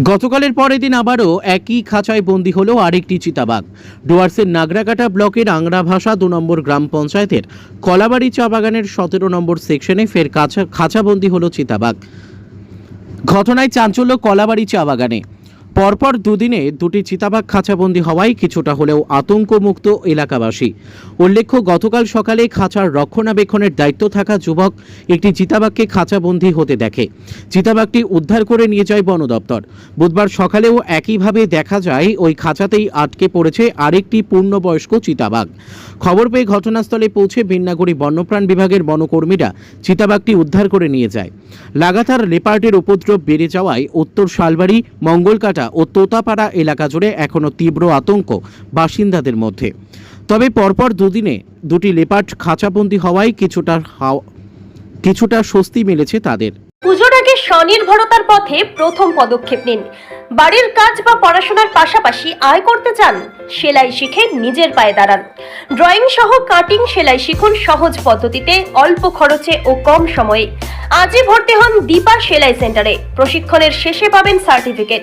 গতকালের পরের দিন আবারও একই খাঁচায় বন্দি হলো আরেকটি চিতাবাঘ। ডুয়ার্সের নাগরাকাটা ব্লকের আংরা ভাষা দু নম্বর গ্রাম পঞ্চায়েতের কলাবাড়ি চা বাগানের সতেরো নম্বর সেকশনে ফের খাঁচা খাঁচাবন্দি হল চিতাবাঘ। ঘটনায় চাঞ্চল্য কলাবাড়ি চা বাগানে। পরপর দুদিনে দুটি চিতাবাঘ খাঁচাবন্দি হওয়ায় কিছুটা হলেও আতঙ্কমুক্ত এলাকাবাসী। উল্লেখ্য, গতকাল সকালে খাঁচার রক্ষণাবেক্ষণের দায়িত্ব থাকা যুবক একটি চিতাবাঘকে খাঁচাবন্দি হতে দেখে। চিতাবাঘটি উদ্ধার করে নিয়ে যায় বন দপ্তর। বুধবার সকালেও একইভাবে দেখা যায়, ওই খাঁচাতেই আটকে পড়েছে আরেকটি পূর্ণবয়স্ক চিতাবাঘ। খবর পেয়ে ঘটনাস্থলে পৌঁছে বিন্নাগুড়ি বন্যপ্রাণ বিভাগের বনকর্মীরা চিতাবাঘটি উদ্ধার করে নিয়ে যায়। লাগাতার লেপার্ডের উপদ্রব বেড়ে যাওয়ায় উত্তর শালবাড়ি, মঙ্গলকাটা ও তোতাপাড়া এলাকা জুড়ে এখনও তীব্র আতঙ্ক বাসিন্দাদের মধ্যে। তবে পরপর দুদিনে দুটি লেপার্ড খাঁচাবন্দি হওয়ায় কিছুটা কিছুটা স্বস্তি মিলেছে তাদের। পুজোর আগে স্বনির্ভরতার পথে প্রথম পদক্ষেপ নিন। বাড়ির কাজ বা পড়াশোনার পাশাপাশি আয় করতে চান, সেলাই শিখে নিজের পায়ে দাঁড়ান। ড্রয়িং সহ কাটিং সেলাই শিখুন সহজ পদ্ধতিতে, অল্প খরচে ও কম সময়ে। আজই ভর্তি হন দীপা সেলাই সেন্টারে। প্রশিক্ষণের শেষে পাবেন সার্টিফিকেট।